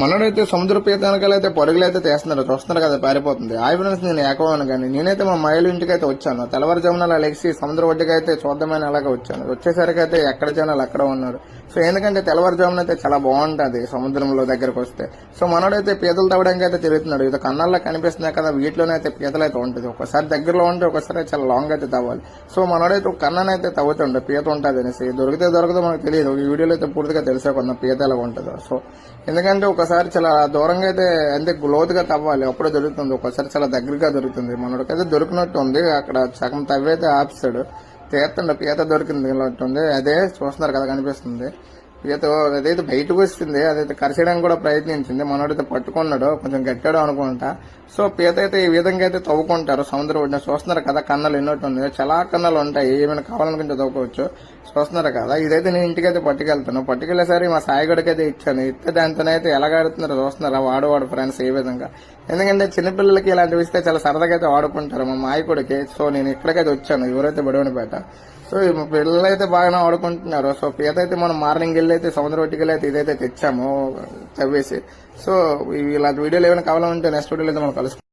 మనోడైతే సముద్ర పీతానికలు అయితే పరుగులు అయితే తీస్తున్నారు. చూస్తున్నారు కదా పారిపోతుంది. హాయ్ ఫ్రెండ్స్ నేను ఏకవాను కానీ నేనైతే మా మైలు ఇంటికి అయితే వచ్చాను. తెల్లవారుజామున అలా లెగిసి సముద్ర ఒడ్డుకి అయితే చూద్దామని అలాగే వచ్చాను. వచ్చేసరికి అయితే ఎక్కడ జనాలు అక్కడ ఉన్నారు. సో ఎందుకంటే తెల్లవారుజామున అయితే చాలా బాగుంటది సముద్రంలో దగ్గరకు వస్తే. సో మనోడైతే పీతలు తవ్వడానికి అయితే తిరుగుతున్నాడు. ఇది కన్నాల్లో కనిపిస్తున్నాయి కదా వీటిలోనే అయితే పీతలు అయితే ఉంటుంది. ఒకసారి దగ్గరలో ఉంటే ఒకసారి చాలా లాంగ్ అయితే తవ్వాలి. సో మనోడైతే ఒక కన్నానైతే తవ్వుతుండే. పీత ఉంటుంది అనేసి. దొరికితే దొరకదో మనకు తెలియదు. ఈ వీడియోలో అయితే పూర్తిగా తెలిసే కొంత పీత ఎలా ఉంటుందో. సో ఎందుకంటే ఒకసారి చాలా దూరంగా అయితే అంటే లోతుగా తవ్వాలి. అప్పుడే దొరుకుతుంది. ఒక్కసారి చాలా దగ్గరగా దొరుకుతుంది. మనోడికైతే దొరికినట్టు ఉంది. అక్కడ సగం అయితే ఆపిస్తాడు తీర్థండి పీత దొరికింది ఉంది. అదే చూస్తున్నారు కదా కనిపిస్తుంది. పీత అదైతే బయటకు వస్తుంది. అదైతే కరిచేయడానికి కూడా ప్రయత్నించింది. మనోడైతే పట్టుకున్నాడు. కొంచెం గట్టాడు అనుకుంటా. సో పీత అయితే ఈ విధంగా అయితే తవ్వుకుంటారు. సముద్రం ఒడ్డున చూస్తున్నారు కదా కన్నలు ఎన్నోటి ఉంది చాలా కన్నలు ఉంటాయి. ఏమైనా కావాలనుకుంటే తవ్వుకోవచ్చు. చూస్తున్నారు కదా. ఇదైతే నేను ఇంటికైతే పట్టుకెళ్తాను. పట్టుకెళ్ళేసరి మా సాయిగడికి అయితే ఇచ్చాను ఇస్తే దానితోనైతే ఎలా ఆడుతున్నారో చూస్తున్నారా వాడు వాడు ఫ్రెండ్స్ ఏ విధంగా. ఎందుకంటే చిన్నపిల్లలకి ఇలాంటివి ఇస్తే చాలా సరదాగా అయితే ఆడుకుంటారు మా మాయకుడికి. సో నేను ఇక్కడికైతే వచ్చాను. ఎవరైతే బడివనిపేట. సో మా పిల్లలు అయితే బాగానే ఆడుకుంటున్నారు. సో పీత అయితే మనం మార్నింగ్ వెళ్ళి అయితే సముద్ర ఒట్టికి అయితే ఇదైతే తెచ్చాము తవ్వేసి. సో ఇలాంటి వీడియోలు ఏమైనా కావాలంటే నెక్స్ట్ వీడియోలో అయితే మనం కలుసుకుంటాం